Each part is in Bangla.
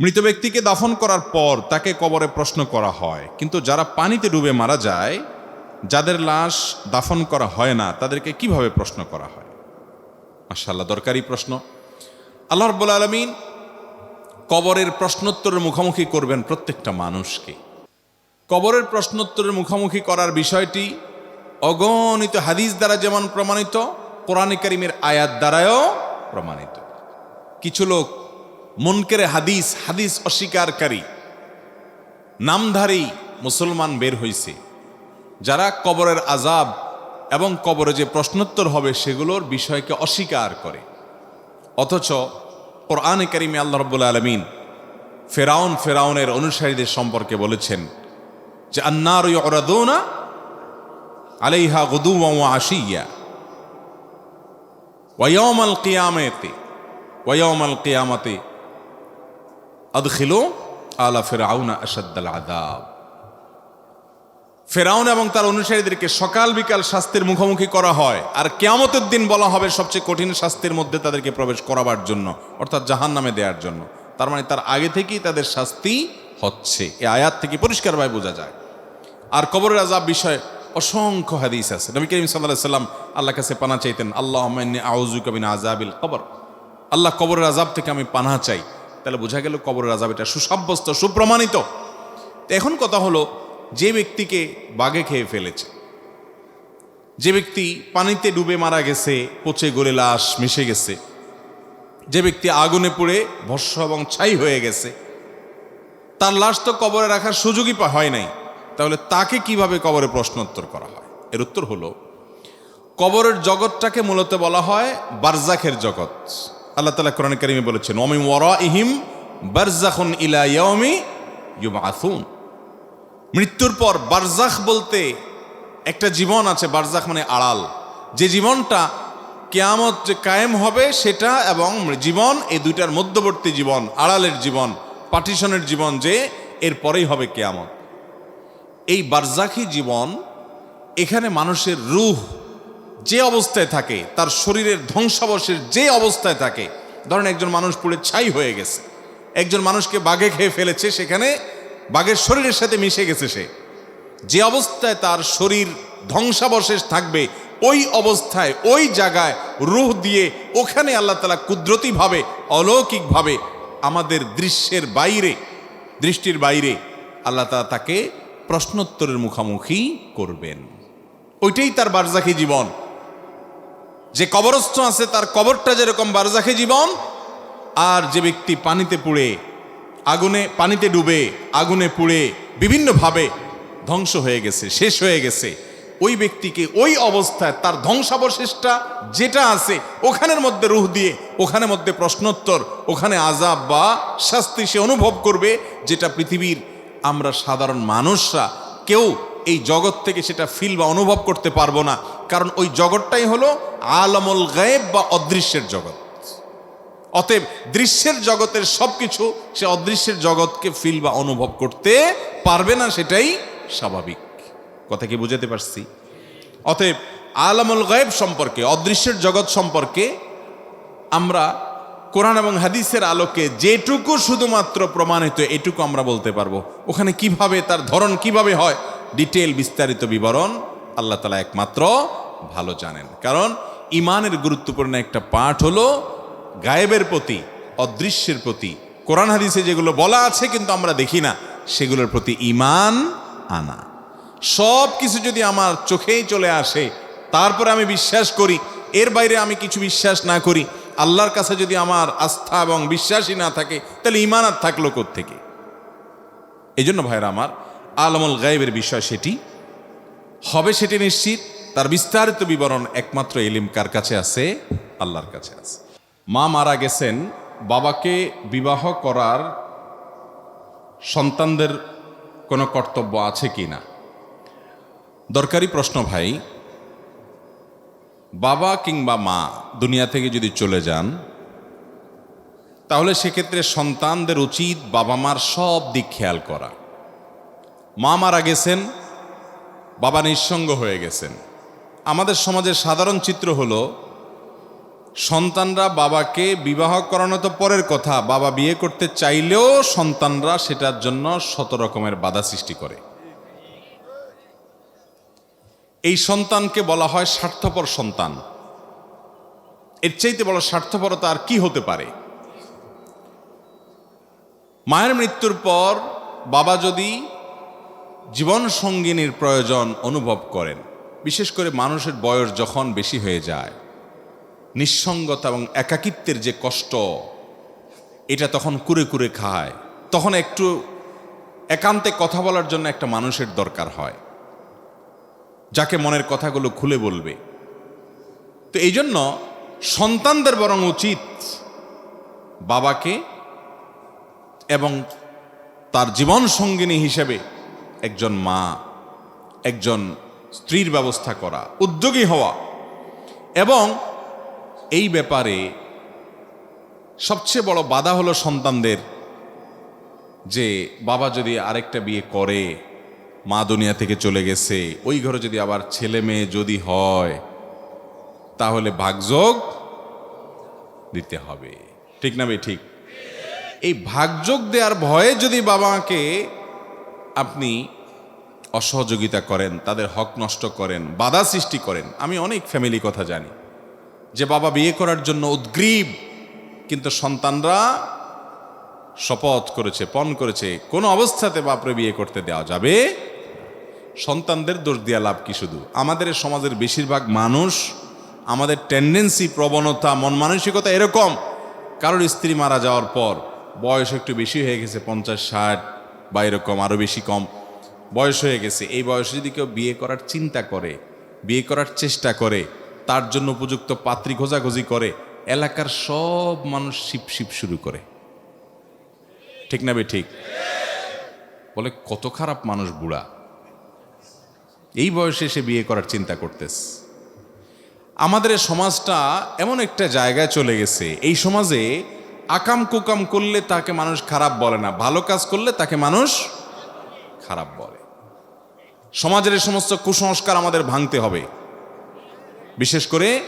মৃত ব্যক্তিকে দাফন করার পর তাকে কবরে প্রশ্ন করা হয়। কিন্তু যারা পানিতে ডুবে মারা যায়, যাদের লাশ দাফন করা হয় না, তাদেরকে কীভাবে প্রশ্ন করা হয়? মাশাল্লাহ দরকারি প্রশ্ন। আল্লাহ রব্বুল আলমিন কবরের প্রশ্নোত্তরের মুখোমুখি করবেন প্রত্যেকটা মানুষকে। কবরের প্রশ্নোত্তরের মুখোমুখি করার বিষয়টি অগণিত হাদিস দ্বারা যেমন প্রমাণিত, কোরআনে করিমের আয়াত দ্বারাও প্রমাণিত। কিছু লোক মনকেরে হাদিস হাদিস অস্বীকারী নামধারী মুসলমান বের হইছে। যারা কবরের আজাব এবং কবরে যে প্রশ্নোত্তর হবে সেগুলোর বিষয়কে অস্বীকার করে। অথচ কোরআনে কারিমে আল্লাহ রব্বুল আলমিন ফেরাউন ফেরাউনের অনুসারীদের সম্পর্কে বলেছেন যে, আন্নার ইয়রাদৌনা আলাইহা গুদু আশিয়া। ওয়াইয়মাল কিয়ামেতে ওয়াইয়মাল কিয়ামতে আদখিলো আলা ফেরাউনা আসাদ্দাল আদাব ফেরাউন এবং তার অনুসারীদেরকে সকাল বিকাল শাস্তির মুখোমুখি করা হয় আর কেয়ামতের দিন বলা হবে সবচেয়ে কঠিন শাস্তির মধ্যে তাদেরকে প্রবেশ করাবার জন্য, অর্থাৎ জাহান নামে দেওয়ার জন্য। তার মানে তার আগে থেকেই তাদের শাস্তি হচ্ছে। এ আয়াত থেকে পরিষ্কারভাবে বোঝা যায়। আর কবরের আজাব বিষয়ে অসংখ্য হাদিস আছে। নবী করিম সাল্লাহ সাল্লাম আল্লাহ কাছে পানা চাইতেন আল্লাহ আউজু কবিন আজাবিল কবর। আল্লাহ কবরের আজাব থেকে আমি পানা চাই। তাহলে বোঝা গেল কবরের আজাব এটা সুসাব্যস্ত, সুপ্রমাণিত। এখন কথা হলো, যে ব্যক্তিকে বাঘে খেয়ে ফেলেছে, যে ব্যক্তি পানিতে ডুবে মারা গেছে, পচে গলে লাশ মিশে গেছে, যে ব্যক্তি আগুনে পুড়ে ভস্য এবং ছাই হয়ে গেছে, তার লাশ তো কবরে রাখার সুযোগই হয় নাই। তাহলে তাকে কীভাবে কবরে প্রশ্নোত্তর করা হয়? এর উত্তর হলো, কবরের জগৎটাকে মূলত বলা হয় বারজাখের জগৎ। আল্লাহ তালা কোরআন কারিমে বলেছেন অমি ওয়ারা ইহিম বারজাখুন ইলা ইয়াউমি ইউবাআসুন মৃত্যুর পর বারজাখ বলতে একটা জীবন আছে বারজাখ মানে আড়াল। যে জীবনটা কেয়ামত যে কায়েম হবে সেটা এবং জীবন এই দুইটার মধ্যবর্তী জীবন, আড়ালের জীবন, পার্টিশনের জীবন যে এরপরেই হবে কেয়ামত। এই বারজাখি জীবন এখানে মানুষের রুহ যে অবস্থায় থাকে, তার শরীরের ধ্বংসাবশের যে অবস্থায় থাকে, ধরেন একজন মানুষ পুড়ে ছাই হয়ে গেছে, একজন মানুষকে বাঘে খেয়ে ফেলেছে, সেখানে বাঘের শরীরের সাথে মিশে গেছে সে। যে অবস্থায় তার শরীর ধ্বংসাবশেষ থাকবে, ওই অবস্থায়, ওই জায়গায় রুহ দিয়ে ওখানে আল্লাহ তালা কুদরতিভাবে, অলৌকিকভাবে আমাদের দৃশ্যের বাইরে, দৃষ্টির বাইরে আল্লাহ তালা তাকে প্রশ্নোত্তরের মুখামুখি করবেন। ওইটাই তার বারজাখি জীবন। যে কবরস্থ আছে, তার কবরটা যেরকম বারজাখি জীবন, আর যে ব্যক্তি পানিতে পুড়ে, আগুনে, পানিতে ডুবে, আগুনে পুড়ে, বিভিন্নভাবে ধ্বংস হয়ে গেছে, শেষ হয়ে গেছে, ওই ব্যক্তিকে ওই অবস্থায় তার ধ্বংসাবশেষটা যেটা আছে, ওখানের মধ্যে রুহ দিয়ে, ওখানের মধ্যে প্রশ্নোত্তর, ওখানে আজাব বা শাস্তি সে অনুভব করবে, যেটা পৃথিবীর আমরা সাধারণ মানুষরা, কেউ এই জগৎ থেকে সেটা ফিল বা অনুভব করতে পারব না। কারণ ওই জগৎটাই হলো আলমল গায়েব বা অদৃশ্যের জগৎ। অতএব দৃশ্যের জগতের সব কিছু সে অদৃশ্যের জগৎকে ফিল বা অনুভব করতে পারবে না, সেটাই স্বাভাবিক। কথা কি বুঝাতে পারছি? অতএব আলামুল গায়েব সম্পর্কে, অদৃশ্যের জগৎ সম্পর্কে আমরা কোরআন এবং হাদিসের আলোকে যেটুকু শুধুমাত্র প্রমাণিত, এটুকু আমরা বলতে পারব। ওখানে কীভাবে তার ধরন কীভাবে হয় ডিটেল বিস্তারিত বিবরণ আল্লাহ তালা একমাত্র ভালো জানেন। কারণ ইমানের গুরুত্বপূর্ণ একটা পাঠ হলো গায়েবের প্রতি, অদৃশ্যের প্রতি। কোরআন হাদিসে যেগুলো বলা আছে কিন্তু আমরা দেখি না, সেগুলোর প্রতি ইমান আনা। সব কিছু যদি আমার চোখেই চলে আসে, তারপরে আমি বিশ্বাস করি, এর বাইরে আমি কিছু বিশ্বাস না করি, আল্লাহর কাছে যদি আমার আস্থা এবং বিশ্বাসই না থাকে, তাহলে ইমান আর থাকল থেকে এই জন্য ভাইরা আমার আলমুল গায়েবের বিষয় সেটি। হবে সেটি নিশ্চিত, তার বিস্তারিত বিবরণ একমাত্র এলিম কার কাছে আছে? আল্লাহর কাছে আছে। মা মারা গেছেন, বাবাকে বিবাহ করার সন্তানদের কোনো কর্তব্য আছে কি না? দরকারি প্রশ্ন ভাই, বাবা কিংবা মা দুনিয়া থেকে যদি চলে যান, তাহলে সেক্ষেত্রে সন্তানদের উচিত বাবা মার সব দিক খেয়াল করা। মা মারা গেছেন, বাবা নিঃসঙ্গ হয়ে গেছেন। আমাদের সমাজের সাধারণ চিত্র হলো, সন্তানরা বাবাকে বিবাহ করানো তো পরের কথা, বাবা বিয়ে করতে চাইলেও সন্তানরা সেটার জন্য শত রকমের বাধা সৃষ্টি করে। এই সন্তানকে বলা হয় স্বার্থপর সন্তান। এর চাইতে বড় স্বার্থপরতা আর কি হতে পারে? মায়ের মৃত্যুর পর বাবা যদি জীবন সঙ্গিনীর প্রয়োজন অনুভব করেন, বিশেষ করে মানুষের বয়স যখন বেশি হয়ে যায়। নিঃসঙ্গতা এবং একাকিত্বের যে কষ্ট, এটা তখন কুরে কুরে খায়। তখন একটু একান্তে কথা বলার জন্য একটা মানুষের দরকার হয়, যাকে মনের কথাগুলো খুলে বলবে। তো এই জন্য সন্তানদের বরং উচিত বাবাকে এবং তার জীবন সঙ্গিনী হিসেবে একজন মা, একজন স্ত্রীর ব্যবস্থা করা, উদ্যোগী হওয়া। এবং এই ব্যাপারে সবচেয়ে বড় বাধা হলো সন্তানদের যে বাবা যদি আরেকটা বিয়ে করে, মা দুনিয়া থেকে চলে গেছে, ওই ঘরে যদি আবার ছেলে মেয়ে যদি হয়, তাহলে ভাগযোগ দিতে হবে। ঠিক না ভাই? ঠিক। এই ভাগযোগ দেওয়ার ভয়ে যদি বাবাকে আপনি অসহযোগিতা করেন, তাদের হক নষ্ট করেন, বাধা সৃষ্টি করেন। আমি অনেক ফ্যামিলি কথা জানি। যে বাবা বিয়ে করার জন্য উদ্গ্রীব, কিন্তু সন্তানরা শপথ করেছে, পণ করেছে, কোনো অবস্থাতে বাপরে বিয়ে করতে দেওয়া যাবে? সন্তানদের দোষ দেওয়া লাভ কি শুধু? আমাদের সমাজের বেশিরভাগ মানুষ, আমাদের টেন্ডেন্সি প্রবণতা, মন মানসিকতা এরকম। কারোর স্ত্রী মারা যাওয়ার পর বয়স একটু বেশি হয়ে গেছে, পঞ্চাশ, ষাট বা এরকম আরও বেশি কম বয়স হয়ে গেছে, এই বয়সে যদি কেউ বিয়ে করার চিন্তা করে, বিয়ে করার চেষ্টা করে, তার জন্য উপযুক্ত পাত্রী খোঁজাখুঁজি করে, এলাকার সব মানুষ শিপ শিপ শুরু করে। ঠিক না বে ঠিক? বলে, কত খারাপ মানুষ বুড়া। এই বয়সে সে বিয়ে করার চিন্তা করতেস আমাদের সমাজটা এমন একটা জায়গায় চলে গেছে, এই সমাজে আকাম কুকাম করলে তাকে মানুষ খারাপ বলে না। ভালো কাজ করলে তাকে মানুষ খারাপ বলে। সমাজের এই সমস্ত কুসংস্কার আমাদের ভাঙতে হবে। বিশেষ করে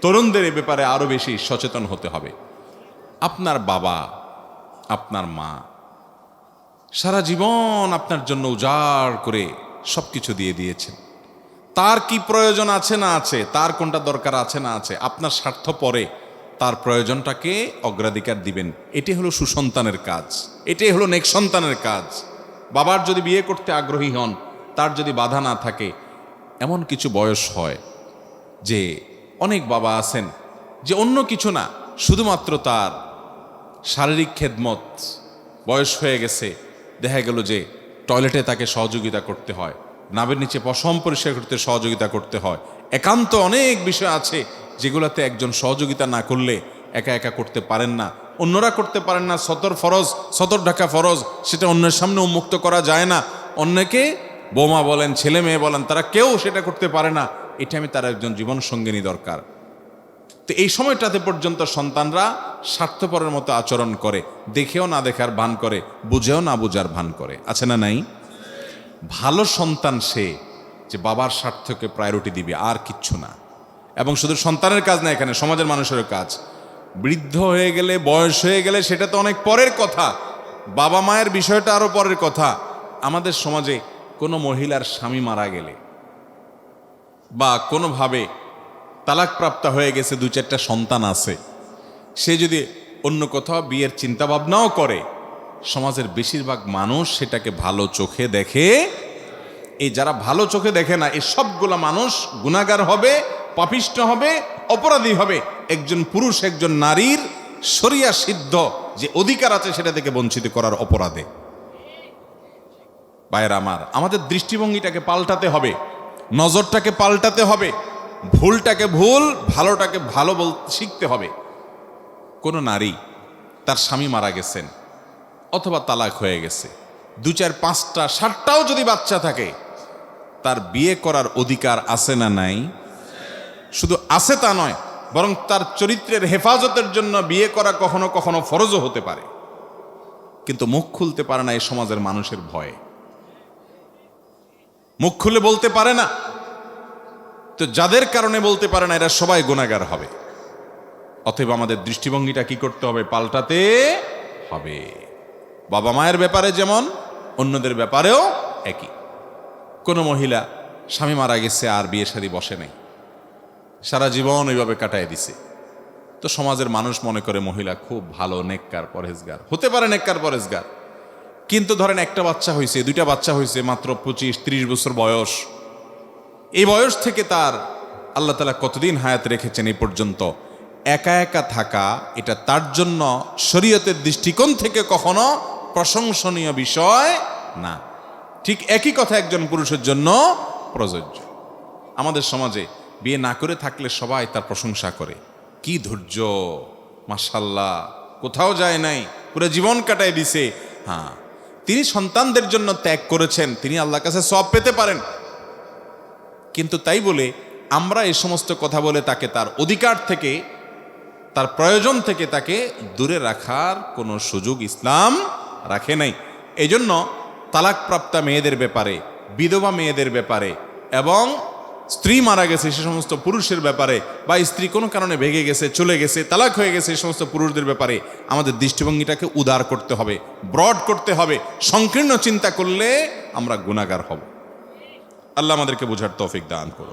তরুণদের এ ব্যাপারে আরও বেশি সচেতন হতে হবে। আপনার বাবা, আপনার মা, সারা জীবন আপনার জন্য উজাড় করে সব কিছু দিয়ে দিয়েছেন। তার কি প্রয়োজন আছে না আছে, তার কোনটা দরকার আছে না আছে, আপনার স্বার্থ পরে তার প্রয়োজনটাকে অগ্রাধিকার দিবেন। এটি হলো সুসন্তানের কাজ। এটাই হলো নেক সন্তানের কাজ। বাবার যদি বিয়ে করতে আগ্রহী হন, তার যদি বাধা না থাকে, এমন কিছু বয়স হয় যে অনেক বাবা আছেন যে অন্য কিছু না, শুধুমাত্র তার শারীরিক খেদমত বয়স হয়ে গেছে। দেখা গেল যে টয়লেটে তাকে সহযোগিতা করতে হয় নাবের নিচে পশম পরিষ্কার করতে সহযোগিতা করতে হয়। একান্ত অনেক বিষয় আছে যেগুলোতে একজন সহযোগিতা না করলে একা একা করতে পারেন না। অন্যরা করতে পারেন না, সতর ফরজ, সতর ঢাকা ফরজ, সেটা অন্যের সামনে উন্মুক্ত করা যায় না। অন্যকে বোমা বলেন, ছেলে মেয়ে বলেন, তারা কেউ সেটা করতে পারে না। এটা আমি তার একজন জীবন সঙ্গিনী দরকার। তো এই সময়টাতে পর্যন্ত সন্তানরা স্বার্থপরের মতো আচরণ করে, দেখেও না দেখার ভান করে, বুঝেও না বুঝার ভান করে। আছে না নাই? ভালো সন্তান সে যে বাবার স্বার্থকে প্রায়োরিটি দিবে, আর কিচ্ছু না। এবং শুধু সন্তানের কাজ না, এখানে সমাজের মানুষেরও কাজ। বৃদ্ধ হয়ে গেলে, বয়স হয়ে গেলে সেটা তো অনেক পরের কথা। বাবা মায়ের বিষয়টা আরও পরের কথা। আমাদের সমাজে কোনো মহিলার স্বামী মারা গেলে বা কোনোভাবে তালাকপ্রাপ্ত হয়ে গেছে দু চারটা সন্তান আছে, সে যদি অন্য কোথাও বিয়ের চিন্তা ভাবনাও করে, সমাজের বেশিরভাগ মানুষ সেটাকে ভালো চোখে দেখে, এই যারা ভালো চোখে দেখে না, এই সবগুলো মানুষ গুণাগার হবে পাপিষ্ট হবে, অপরাধী হবে। একজন পুরুষ, একজন নারীর সরিয়া সিদ্ধ, যে অধিকার আছে সেটা থেকে বঞ্চিত করার অপরাধে। ভাইয়ের আমার, আমাদের দৃষ্টিভঙ্গিটাকে পাল্টাতে হবে, নজরটাকে পাল্টাতে হবে, ভুলটাকে ভুল, ভালোটাকে ভালো বলতে শিখতে হবে। কোনো নারী তার স্বামী মারা গেছেন অথবা তালাক হয়ে গেছে, দু চার পাঁচটা ষাটটাও যদি বাচ্চা থাকে, তার বিয়ে করার অধিকার আছে না নাই? শুধু আছে তা নয়, বরং তার চরিত্রের হেফাজতের জন্য বিয়ে করা কখনো কখনো ফরজও হতে পারে। কিন্তু মুখ খুলতে পারে না এই সমাজের মানুষের ভয়ে। মুখ খুলে বলতে পারে না। তো যাদের কারণে বলতে পারে না, এরা সবাই গুণাগার হবে। অতএব আমাদের দৃষ্টিভঙ্গিটা কি করতে হবে, পাল্টাতে হবে। বাবা মায়ের ব্যাপারে যেমন, অন্যদের ব্যাপারেও একই। কোনো মহিলা স্বামী মারা গেছে আর বিয়ে শাদী বসে নাই। সারা জীবন ওইভাবে কাটায় দিছে। তো সমাজের মানুষ মনে করে মহিলা খুব ভালো নেককার পরেজগার হতে পারে নেককার পরেজগার কিন্তু ধরেন একটা বাচ্চা হয়েছে দুইটা বাচ্চা হয়েছে মাত্র পঁচিশ, ত্রিশ বছর বয়স। এই বয়স থেকে তার আল্লাহ তালা কতদিন হায়াত রেখেছেন এই পর্যন্ত? একা একা থাকা, এটা তার জন্য শরীয়তের দৃষ্টিকোণ থেকে কখনো প্রশংসনীয় বিষয় না। ঠিক একই কথা একজন পুরুষের জন্য প্রযোজ্য। আমাদের সমাজে বিয়ে না করে থাকলে সবাই তার প্রশংসা করে। কি ধৈর্য মাসাল্লাহ কোথাও যায় নাই, পুরো জীবন কাটায় দিছে। হ্যাঁ তিনি সন্তানদের জন্য ত্যাগ করেছেন, তিনি আল্লাহর কাছে সব পেতে পারেন। কিন্তু তাই বলে আমরা এই সমস্ত কথা বলে তাকে তার অধিকার থেকে, তার প্রয়োজন থেকে তাকে দূরে রাখার কোনো সুযোগ ইসলাম রাখে নাই। এজন্য জন্য তালাকপ্রাপ্তা মেয়েদের ব্যাপারে, বিধবা মেয়েদের ব্যাপারে এবং স্ত্রী মারা গেছে, সে সমস্ত পুরুষের ব্যাপারে, বা স্ত্রী কোনো কারণে ভেঙে গেছে, চলে গেছে, তালাক হয়ে গেছে, সে সমস্ত পুরুষদের ব্যাপারে, আমাদের দৃষ্টিভঙ্গিটাকে উদার করতে হবে ব্রড করতে হবে, সংকীর্ণ চিন্তা করলে আমরা গুণাগার হব। আল্লাহ আমাদেরকে বোঝার তৌফিক দান করুন।